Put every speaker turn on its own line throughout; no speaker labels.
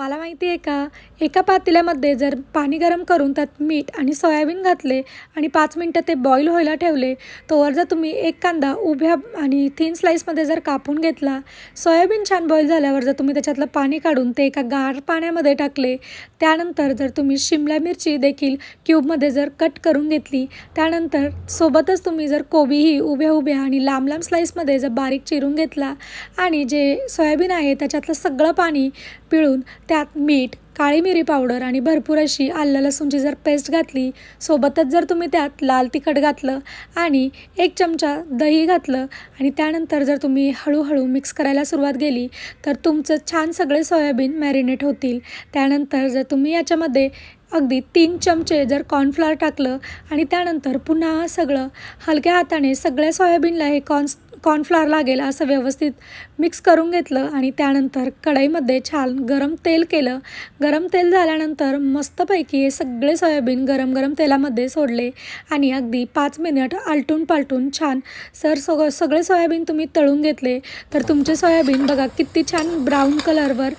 तुम्हाला माहिती आहे का? एका पातेल्यामध्ये जर पाणी गरम करून त्यात मीठ आणि सोयाबीन घातले आणि पाच मिनटं ते बॉईल व्हायला ठेवले तोवर जर तुम्ही एक कांदा उभ्या आणि थीन स्लाईसमध्ये जर कापून घेतला सोयाबीन छान बॉईल झाल्यावर जर तुम्ही त्याच्यातलं पाणी काढून ते एका गार पाण्यामध्ये टाकले त्यानंतर जर तुम्ही शिमला मिरची देखील क्यूबमध्ये जर कट करून घेतली त्यानंतर सोबतच तुम्ही जर कोबीही उभ्या उभ्या आणि लांब लांब स्लाईसमध्ये जर बारीक चिरून घेतला आणि जे सोयाबीन आहे त्याच्यातलं सगळं पाणी पिळून त्यात मीठ काळी मिरी पावडर आणि भरपूर अशी आलं लसूणची जर पेस्ट घातली सोबतच जर तुम्ही त्यात लाल तिखट घातलं आणि एक चमचा दही घातलं आणि त्यानंतर जर तुम्ही हळूहळू मिक्स करायला सुरुवात केली तर तुमचं छान सगळे सोयाबीन मॅरिनेट होतील. त्यानंतर जर तुम्ही याच्यामध्ये अगदी तीन चमचे जर कॉर्नफ्लॉवर टाकलं आणि त्यानंतर पुन्हा सगळं हलक्या हाताने सगळ्या सोयाबीनला हे कॉन्स कॉर्नफ्लॉवर लागेल असं व्यवस्थित मिक्स करून घेतलं आणि त्यानंतर कढईमध्ये छान गरम तेल केलं. गरम तेल झाल्यानंतर मस्तपैकी हे सगळे सोयाबीन गरम गरम तेलामध्ये सोडले आणि अगदी पाच मिनिट आलटून पालटून छान सर सग सगळे सोयाबीन तुम्ही तळून घेतले. तर तुमचे सोयाबीन बघा किती छान ब्राऊन कलरवर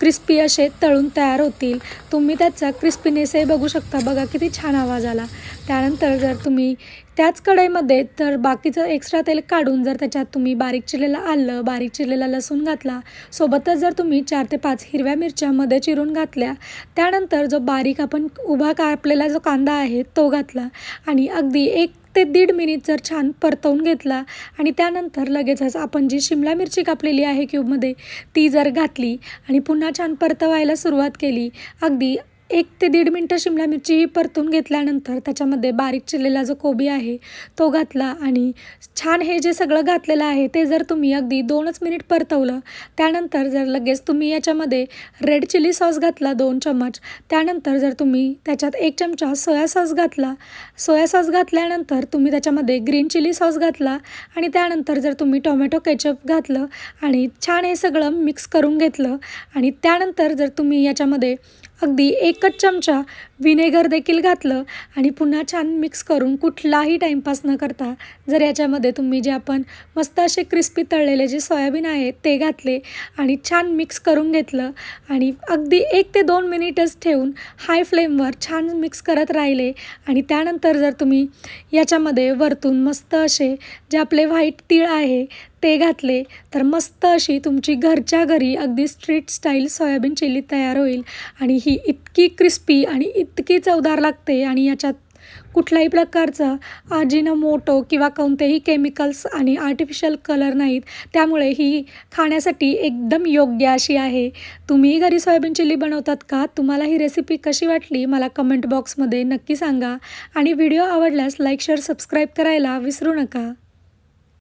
क्रिस्पी असे तळून तयार होतील. तुम्ही त्याचा क्रिस्पीनेसही बघू शकता. बघा किती छान आवाज आला. त्यानंतर जर तुम्ही त्याच कढईमध्ये तर बाकीचं एक्स्ट्रा तेल काढून जर त्याच्यात तुम्ही बारीक चिरलेलं आलं बारीक चिरलेला लसूण घातला सोबतच जर तुम्ही चार ते पाच हिरव्या मिरच्यामध्ये चिरून घातल्या त्यानंतर जो बारीक आपण उभा कापलेला जो कांदा आहे तो घातला आणि अगदी एक ते दीड मिनिट जर छान परतवून घेतला आणि त्यानंतर लगेचच आपण जी शिमला मिरची कापलेली आहे क्यूबमध्ये ती जर घातली आणि पुन्हा छान परतवायला सुरुवात केली अगदी एक ते दीड मिनटं शिमला मिरची परतून घेतल्यानंतर त्याच्यामध्ये बारीक चिरलेला जो कोबी आहे तो घातला आणि छान हे जे सगळं घातलेलं आहे ते जर तुम्ही अगदी दोनच मिनिट परतवलं त्यानंतर जर लगेच तुम्ही याच्यामध्ये रेड चिली सॉस घातला दोन चम्मच त्यानंतर जर तुम्ही त्याच्यात एक चमचा सोया सॉस घातला सोया सॉस घातल्यानंतर तुम्ही त्याच्यामध्ये ग्रीन चिली सॉस घातला आणि त्यानंतर जर तुम्ही टोमॅटो केचप घातलं आणि छान हे सगळं मिक्स करून घेतलं आणि त्यानंतर जर तुम्ही याच्यामध्ये अगदी एकच चमचा विनेगर देखील घातलं आणि पुन्हा छान मिक्स करून कुठलाही टाईमपास न करता जर याच्यामध्ये तुम्ही जे आपण मस्त असे क्रिस्पी तळलेले जे सोयाबीन आहे ते घातले आणि छान मिक्स करून घेतलं आणि अगदी एक ते दोन मिनिटच ठेवून हाय फ्लेमवर छान मिक्स करत राहिले आणि त्यानंतर जर तुम्ही याच्यामध्ये वरतून मस्त असे जे आपले व्हाईट तीळ आहे ते घातले तर मस्त अशी तुमची घरच्या घरी अगदी स्ट्रीट स्टाईल सोयाबीन चिली तयार होईल. आणि ही इतकी क्रिस्पी आणि इतकी चवदार लागते. आणि याच्यात कुठल्याही प्रकारचा मोटो किंवा कोणतेही केमिकल्स आणि आर्टिफिशियल कलर नाहीत. त्यामुळे ही खाण्यासाठी एकदम योग्य अशी आहे. तुम्ही घरी सोयाबीन चिली बनवतात का? तुम्हाला ही रेसिपी कशी वाटली? मला कमेंट बॉक्समध्ये नक्की सांगा. आणि व्हिडिओ आवडल्यास लाईक शेअर सबस्क्राईब करायला विसरू नका.